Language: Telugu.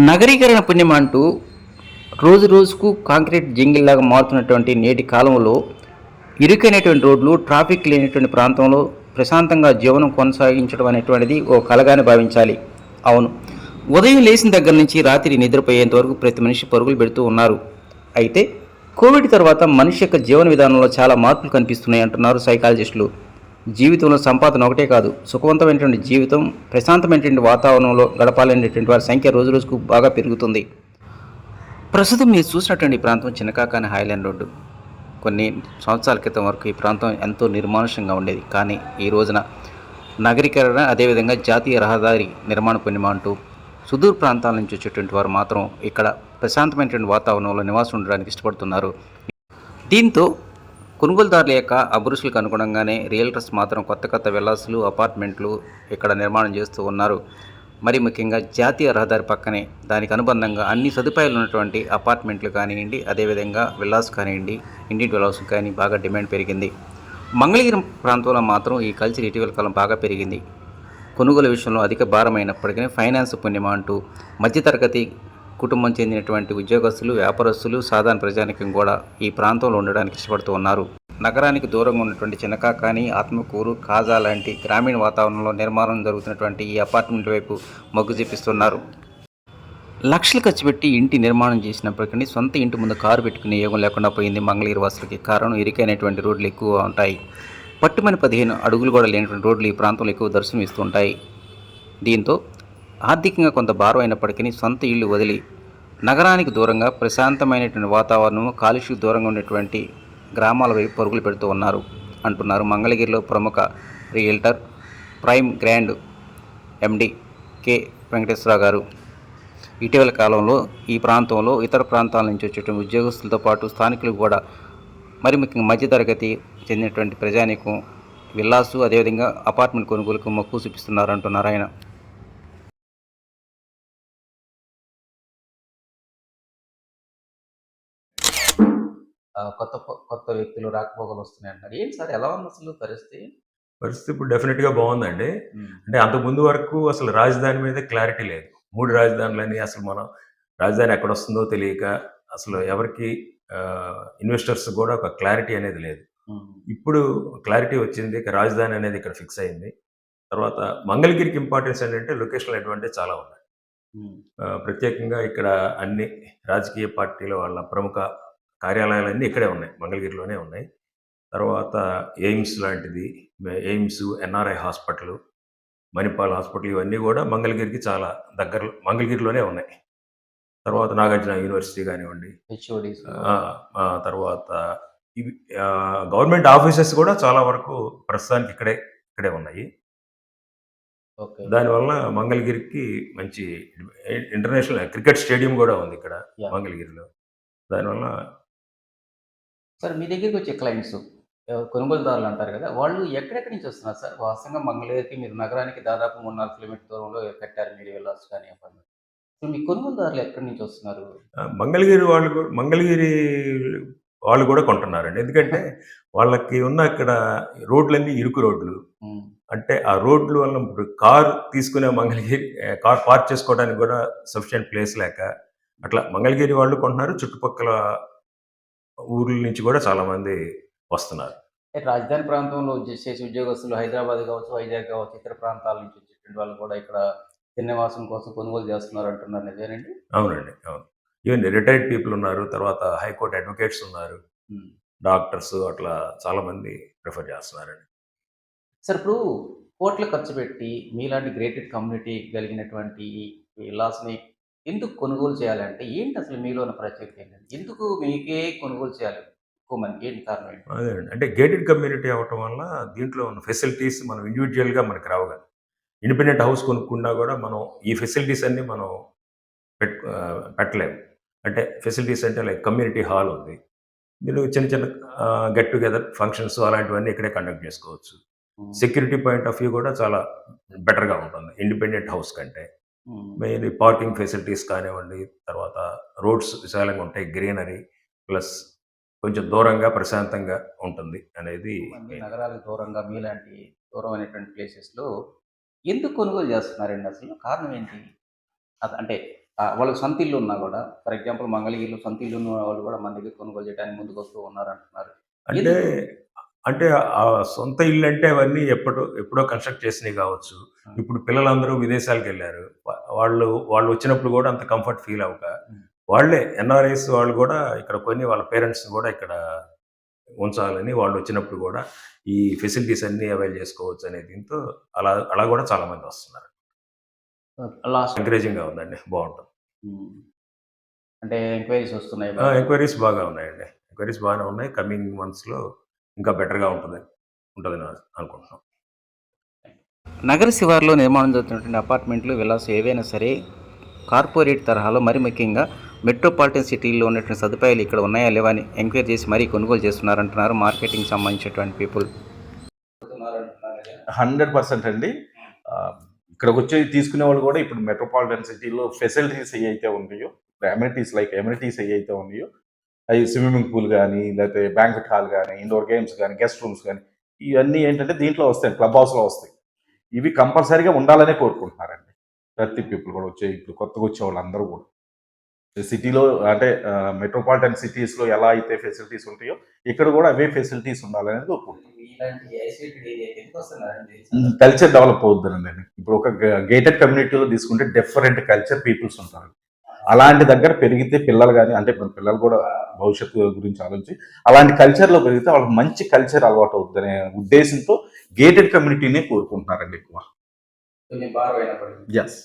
నగరీకరణ పుణ్యం అంటూ రోజు రోజుకు కాంక్రీట్ జంగిల్లాగా మారుతున్నటువంటి నేటి కాలంలో ఇరుకైనటువంటి రోడ్లు ట్రాఫిక్ లేనటువంటి ప్రాంతంలో ప్రశాంతంగా జీవనం కొనసాగించడం అనేటువంటిది ఓ కలగానే భావించాలి. అవును. ఉదయం లేచిన దగ్గర నుంచి రాత్రి నిద్రపోయేంత వరకు ప్రతి మనిషి పరుగులు పెడుతూ ఉన్నారు. అయితే కోవిడ్ తర్వాత మనిషి యొక్క జీవన విధానంలో చాలా మార్పులు కనిపిస్తున్నాయి అంటున్నారు సైకాలజిస్టులు. జీవితంలో సంపాదన ఒకటే కాదు సుఖవంతమైనటువంటి జీవితం ప్రశాంతమైనటువంటి వాతావరణంలో గడపాలనేటువంటి వారి సంఖ్య రోజు రోజుకు బాగా పెరుగుతుంది. ప్రస్తుతం మీరు చూసినటువంటి ప్రాంతం చిన్నకాకాని హైలాండ్ రోడ్డు. కొన్ని సంవత్సరాల క్రితం వరకు ఈ ప్రాంతం ఎంతో నిర్మానుషంగా ఉండేది. కానీ ఈ రోజున నగరీకరణ అదేవిధంగా జాతీయ రహదారి నిర్మాణ పుణ్యమ అంటూ సుదూర ప్రాంతాల నుంచి వచ్చేటువంటి వారు మాత్రం ఇక్కడ ప్రశాంతమైనటువంటి వాతావరణంలో నివాసం ఉండడానికి ఇష్టపడుతున్నారు. దీంతో కొనుగోలుదారుల యొక్క అభిరుచులకు అనుగుణంగానే రియల్టర్స్ మాత్రం కొత్త కొత్త విల్లాసులు అపార్ట్మెంట్లు ఇక్కడ నిర్మాణం చేస్తూ ఉన్నారు. మరి ముఖ్యంగా జాతీయ రహదారి పక్కనే దానికి అనుబంధంగా అన్ని సదుపాయాలు ఉన్నటువంటి అపార్ట్మెంట్లు కానివ్వండి అదేవిధంగా విల్లాస్ కానివ్వండి ఇండి విల్లాస్ కానీ బాగా డిమాండ్ పెరిగింది. మంగళగిరి ప్రాంతంలో మాత్రం ఈ కల్చర్ ఇటీవల కాలం బాగా పెరిగింది. కొనుగోలు విషయంలో అధిక భారమైనప్పటికీ ఫైనాన్స్ పుణ్యమా అంటూ మధ్యతరగతి కుటుంబం చెందినటువంటి ఉద్యోగస్తులు వ్యాపారస్తులు సాధారణ ప్రజానికం కూడా ఈ ప్రాంతంలో ఉండడానికి ఇష్టపడుతూ ఉన్నారు. నగరానికి దూరంగా ఉన్నటువంటి చిన్నకాకాని ఆత్మకూరు కాజా లాంటి గ్రామీణ వాతావరణంలో నిర్మాణం జరుగుతున్నటువంటి ఈ అపార్ట్మెంట్ వైపు మొగ్గు చూపిస్తున్నారు. లక్షలు ఖర్చు పెట్టి ఇంటి నిర్మాణం చేసినప్పటికీ సొంత ఇంటి ముందు కారు పెట్టుకునే యోగం లేకుండా పోయింది మంగళగిరి వాసులకి. కారణం ఇరుకైనటువంటి రోడ్లు ఎక్కువ ఉంటాయి. పట్టుమని పదిహేను అడుగులు కూడా లేనటువంటి రోడ్లు ఈ ప్రాంతంలో ఎక్కువ దర్శనం ఇస్తుంటాయి దీంతో ఆర్థికంగా కొంత భారం అయినప్పటికీ సొంత ఇల్లు వదిలి నగరానికి దూరంగా ప్రశాంతమైనటువంటి వాతావరణం కాలుష్యకు దూరంగా ఉన్నటువంటి గ్రామాల వైపు పరుగులు పెడుతూ ఉన్నారు అంటున్నారు మంగళగిరిలో ప్రముఖ realtor Prime Grand MD K. Venkateswararao గారు. ఇటీవల కాలంలో ఈ ప్రాంతంలో ఇతర ప్రాంతాల నుంచి వచ్చేటువంటి ఉద్యోగస్తులతో పాటు స్థానికులు కూడా మరి ముఖ్యంగా మధ్యతరగతి చెందినటువంటి ప్రజానీకం విల్లాసు అదేవిధంగా అపార్ట్మెంట్ కొనుగోలుకు మక్కువ చూపిస్తున్నారు అంటున్నారు ఆయన. కొత్త కొత్త వ్యక్తులు రాకపోకలు వస్తున్నాయి అంటున్నారు. ఏంటి సార్? ఎలా ఉంది అసలు పరిస్థితి? పరిస్థితి ఇప్పుడు డెఫినెట్గా బాగుందండి. అంటే అంతకుముందు వరకు అసలు రాజధాని మీద క్లారిటీ లేదు. మూడు రాజధానులని అసలు మనం రాజధాని ఎక్కడ వస్తుందో తెలియక అసలు ఎవరికి ఇన్వెస్టర్స్ కూడా ఒక క్లారిటీ అనేది లేదు. ఇప్పుడు క్లారిటీ వచ్చింది రాజధాని అనేది ఇక్కడ ఫిక్స్ అయింది. తర్వాత మంగళగిరికి ఇంపార్టెన్స్ ఏంటంటే లొకేషనల్ అడ్వాంటేజ్ చాలా ఉన్నాయి. ప్రత్యేకంగా ఇక్కడ అన్ని రాజకీయ పార్టీల వాళ్ళ ప్రముఖ కార్యాలయాలన్నీ ఇక్కడే ఉన్నాయి మంగళగిరిలోనే ఉన్నాయి. తర్వాత ఎయిమ్స్ లాంటిది AIIMS NRI hospital Manipal hospital ఇవన్నీ కూడా మంగళగిరికి చాలా దగ్గర మంగళగిరిలోనే ఉన్నాయి. తర్వాత నాగార్జున యూనివర్సిటీ కానివ్వండి తర్వాత ఇవి గవర్నమెంట్ ఆఫీసెస్ కూడా చాలా వరకు ప్రస్తుతానికి ఇక్కడే ఇక్కడే ఉన్నాయి. ఓకే. దానివల్ల మంగళగిరికి మంచి ఇంటర్నేషనల్ క్రికెట్ స్టేడియం కూడా ఉంది ఇక్కడ. మంగళగిరిలో. దానివల్ల సార్ మీ దగ్గరికి వచ్చే క్లయింట్స్ కొనుగోలుదారులు అంటారు కదా వాళ్ళు ఎక్కడెక్కడి నుంచి వస్తున్నారు సార్? వాస్తవంగా మంగళగిరికి మీరు నగరానికి దాదాపు మూడు నాలుగు కిలోమీటర్ దూరంలో కట్టారు మీరు వెళ్ళాల్సి కానీ apartment. సో మీ కొనుగోలుదారులు ఎక్కడి నుంచి వస్తున్నారు? మంగళగిరి వాళ్ళు మంగళగిరి వాళ్ళు కూడా కొంటున్నారండి. ఎందుకంటే వాళ్ళకి ఉన్న ఇక్కడ రోడ్లన్నీ ఇరుకు రోడ్లు. అంటే ఆ రోడ్లు వల్ల ఇప్పుడు కార్ తీసుకునే మంగళగిరి కార్ పార్క్ చేసుకోవడానికి కూడా సఫిషియెంట్ ప్లేస్ లేక అట్లా మంగళగిరి వాళ్ళు కొంటున్నారు. చుట్టుపక్కల ఊర్ల నుంచి కూడా చాలా మంది వస్తున్నారు. రాజధాని ప్రాంతంలో చేసే ఉద్యోగస్తులు హైదరాబాద్ కావచ్చు వైజాగ్ కావచ్చు ఇతర ప్రాంతాల నుంచి వచ్చేటువంటి వాళ్ళు కూడా ఇక్కడ నివాసం కోసం కొనుగోలు చేస్తున్నారు అంటున్నారు. నిజమేనండి? అవునండి అవును. ఈవెన్ రిటైర్డ్ పీపుల్ ఉన్నారు తర్వాత హైకోర్టు అడ్వకేట్స్ ఉన్నారు. డాక్టర్స్ అట్లా చాలా మంది ప్రిఫర్ చేస్తున్నారండి. సార్ ఇప్పుడు కోట్ల ఖర్చు పెట్టి మీలాంటి గ్రేటెడ్ కమ్యూనిటీ కలిగినటువంటి ఈ లాస్ని ఎందుకు కొనుగోలు చేయాలంటే ఏంటి అసలు మీలో ఉన్న ప్రత్యేకత ఏంటంటే? ఎందుకు మీకే కొనుగోలు చేయాలి? ఎక్కువ మంది ఏంటి కారణం అదే అండి. అంటే గేటెడ్ కమ్యూనిటీ అవటం వల్ల దీంట్లో ఉన్న ఫెసిలిటీస్ మనం ఇండివిజువల్గా మనకి రావగలం. ఇండిపెండెంట్ హౌస్ కొనుక్కున్నా కూడా మనం ఈ ఫెసిలిటీస్ అన్నీ మనం పెట్ పెట్టలేము. అంటే ఫెసిలిటీస్ అంటే లైక్ కమ్యూనిటీ హాల్ ఉంది. దీనిలో చిన్న చిన్న గెట్ టుగెదర్ ఫంక్షన్స్ అలాంటివన్నీ ఇక్కడే కండక్ట్ చేసుకోవచ్చు. సెక్యూరిటీ పాయింట్ ఆఫ్ వ్యూ కూడా చాలా బెటర్గా ఉంటుంది. ఇండిపెండెంట్ హౌస్ కంటే. మెయిన్ పార్కింగ్ ఫెసిలిటీస్ కానివ్వండి తర్వాత రోడ్స్ విశాలంగా ఉంటాయి గ్రీనరీ ప్లస్ కొంచెం దూరంగా ప్రశాంతంగా ఉంటుంది అనేది నగరాలకు దూరంగా మీలాంటి దూరమైనటువంటి ప్లేసెస్లో ఎందుకు కొనుగోలు చేస్తున్నారండి అసలు? కారణం ఏంటి? అంటే వాళ్ళకి సొంత ఇల్లు ఉన్నా కూడా ఫర్ ఎగ్జాంపుల్ మంగళగిరిలో సొంత ఇల్లు ఉన్న వాళ్ళు కూడా మన దగ్గర కొనుగోలు చేయడానికి ముందుకు వస్తూ ఉన్నారు అంటున్నారు అంటే అంటే ఆ సొంత ఇల్లు అంటే అవన్నీ ఎప్పుడో ఎప్పుడో కన్స్ట్రక్ట్ చేసినవి కావచ్చు. ఇప్పుడు పిల్లలందరూ విదేశాలకు వెళ్ళారు. వాళ్ళు వాళ్ళు వచ్చినప్పుడు కూడా అంత కంఫర్ట్ ఫీల్ అవ్వక వాళ్ళే ఎన్ఆర్ఐస్ వాళ్ళు కూడా ఇక్కడ కొన్ని వాళ్ళ పేరెంట్స్ కూడా ఇక్కడ ఉంచాలని వాళ్ళు వచ్చినప్పుడు కూడా ఈ ఫెసిలిటీస్ అన్ని అవైల్ చేసుకోవచ్చు అనే దీంతో అలా అలా కూడా చాలా మంది వస్తున్నారు. లాస్ట్ ఎంకరేజింగ్గా ఉందండి. బాగుంటుంది. అంటే ఎంక్వైరీస్ వస్తున్నాయి ఎంక్వైరీస్ బాగా ఉన్నాయండి. ఎంక్వైరీస్ బాగానే ఉన్నాయి. కమింగ్ మంత్స్లో ఇంకా బెటర్గా ఉంటుంది ఉంటుందని అనుకుంటున్నాం. నగర శివార్లో నిర్మాణం జరుగుతున్నటువంటి అపార్ట్మెంట్లు విలాస్ ఏవైనా సరే కార్పొరేట్ తరహాలో మరి ముఖ్యంగా మెట్రోపాలిటన్ సిటీల్లో ఉన్నటువంటి సదుపాయాలు ఇక్కడ ఉన్నాయా లేవా అని ఎంక్వైరీ చేసి మరీ కొనుగోలు చేస్తున్నారంటున్నారు మార్కెటింగ్ సంబంధించినటువంటి పీపుల్. హండ్రెడ్ పర్సెంట్ అండి. ఇక్కడికి వచ్చి తీసుకునే వాళ్ళు కూడా ఇప్పుడు మెట్రోపాలిటన్ సిటీలో ఫెసిలిటీస్ ఏవైతే ఉన్నాయో ఎమ్యూనిటీస్ లైక్ ఎమ్యూనిటీస్ ఏవైతే ఉన్నాయో అవి స్విమ్మింగ్ పూల్ కానీ లేకపోతే బ్యాంకెట్ హాల్ కానీ ఇండోర్ గేమ్స్ కానీ గెస్ట్ రూమ్స్ కానీ ఇవన్నీ ఏంటంటే దీంట్లో వస్తాయి క్లబ్ హౌస్లో వస్తాయి. ఇవి కంపల్సరీగా ఉండాలనే కోరుకుంటున్నారండి. ప్రతి పీపుల్ కూడా వచ్చే ఇప్పుడు కొత్తగా వచ్చే వాళ్ళందరూ కూడా. సిటీలో అంటే మెట్రోపాలిటన్ సిటీస్లో ఎలా అయితే ఫెసిలిటీస్ ఉంటాయో ఇక్కడ కూడా అవే ఫెసిలిటీస్ ఉండాలనేది కోరుకుంటున్నాం. కల్చర్ డెవలప్ అవుతుందండి ఇప్పుడు ఒక గేటెడ్ కమ్యూనిటీలో తీసుకుంటే డిఫరెంట్ కల్చర్ పీపుల్స్ ఉంటారు. అలాంటి దగ్గర పెరిగితే పిల్లలు కానీ అంటే మన పిల్లలు కూడా భవిష్యత్తు గురించి ఆలోచించి అలాంటి కల్చర్లో పెరిగితే వాళ్ళకి మంచి కల్చర్ అలవాటు అవుతుందనే ఉద్దేశంతో గేటెడ్ కమ్యూనిటీనే కోరుకుంటున్నారండి ఎక్కువ. ఎస్